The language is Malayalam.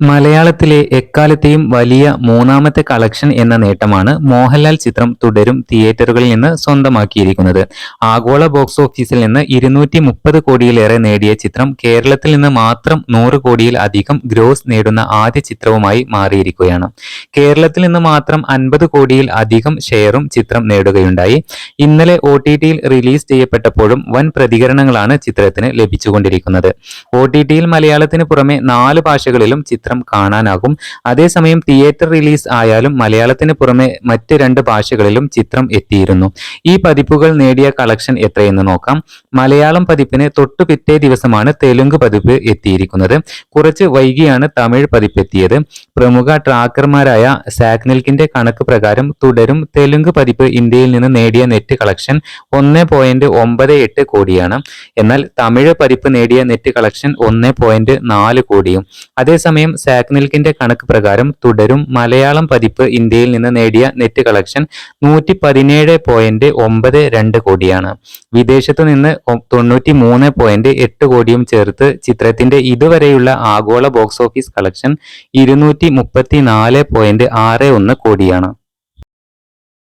മലയാളത്തിലെ എക്കാലത്തെയും വലിയ മൂന്നാമത്തെ കളക്ഷൻ എന്ന നേട്ടമാണ് മോഹൻലാൽ ചിത്രം തുടരും തിയേറ്ററുകളിൽ നിന്ന് സ്വന്തമാക്കിയിരിക്കുന്നത്. ആഗോള ബോക്സ് ഓഫീസിൽ നിന്ന് ഇരുന്നൂറ്റി മുപ്പത് കോടിയിലേറെ നേടിയ ചിത്രം കേരളത്തിൽ നിന്ന് മാത്രം നൂറ് കോടിയിൽ അധികം ഗ്രോസ് നേടുന്ന ആദ്യ ചിത്രവുമായി മാറിയിരിക്കുകയാണ്. കേരളത്തിൽ നിന്ന് മാത്രം അൻപത് കോടിയിൽ അധികം ഷെയറും ചിത്രം നേടുകയുണ്ടായി. ഇന്നലെ ഒ ടി ടിയിൽ റിലീസ് ചെയ്യപ്പെട്ടപ്പോഴും വൻ പ്രതികരണങ്ങളാണ് ചിത്രത്തിന് ലഭിച്ചുകൊണ്ടിരിക്കുന്നത്. ഒ ടി ടിയിൽ മലയാളത്തിന് പുറമെ നാല് ഭാഷകളിലും ചിത്രം കാണാനാകും. അതേസമയം തിയേറ്റർ റിലീസ് ആയാലും മലയാളത്തിന് പുറമെ മറ്റ് രണ്ട് ഭാഷകളിലും ചിത്രം എത്തിയിരുന്നു. ഈ പതിപ്പുകൾ നേടിയ കളക്ഷൻ എത്രയെന്ന് നോക്കാം. മലയാളം പതിപ്പിന് തൊട്ടു പിറ്റേ ദിവസമാണ് തെലുങ്ക് പതിപ്പ് എത്തിയിരിക്കുന്നത്. കുറച്ച് വൈകിയാണ് തമിഴ് പതിപ്പ് എത്തിയത്. പ്രമുഖ ട്രാക്കർമാരായ സാക്നിൽക്കിന്റെ കണക്ക് പ്രകാരം തുടരും തെലുങ്ക് പതിപ്പ് ഇന്ത്യയിൽ നിന്ന് നേടിയ നെറ്റ് കളക്ഷൻ ഒന്ന് പോയിന്റ് ഒമ്പത് എട്ട് കോടിയാണ്. എന്നാൽ തമിഴ് പതിപ്പ് നേടിയ നെറ്റ് കളക്ഷൻ ഒന്ന് പോയിന്റ് നാല് കോടിയും. അതേസമയം സാക്നിൽക്കിന്റെ കണക്ക് പ്രകാരം തുടരും. മലയാളം പതിപ്പ് ഇന്ത്യയിൽ നിന്ന് നേടിയ നെറ്റ് കളക്ഷൻ നൂറ്റി പതിനേഴ് പോയിന്റ് ഒമ്പത് രണ്ട് കോടിയാണ്. വിദേശത്തു നിന്ന് തൊണ്ണൂറ്റി മൂന്ന് പോയിന്റ് എട്ട് കോടിയും ചേർത്ത് ചിത്രത്തിന്റെ ഇതുവരെയുള്ള ആഗോള ബോക്സ് ഓഫീസ് കളക്ഷൻ ഇരുന്നൂറ്റി മുപ്പത്തി നാല് പോയിന്റ് ആറ് ഒന്ന് കോടിയാണ്.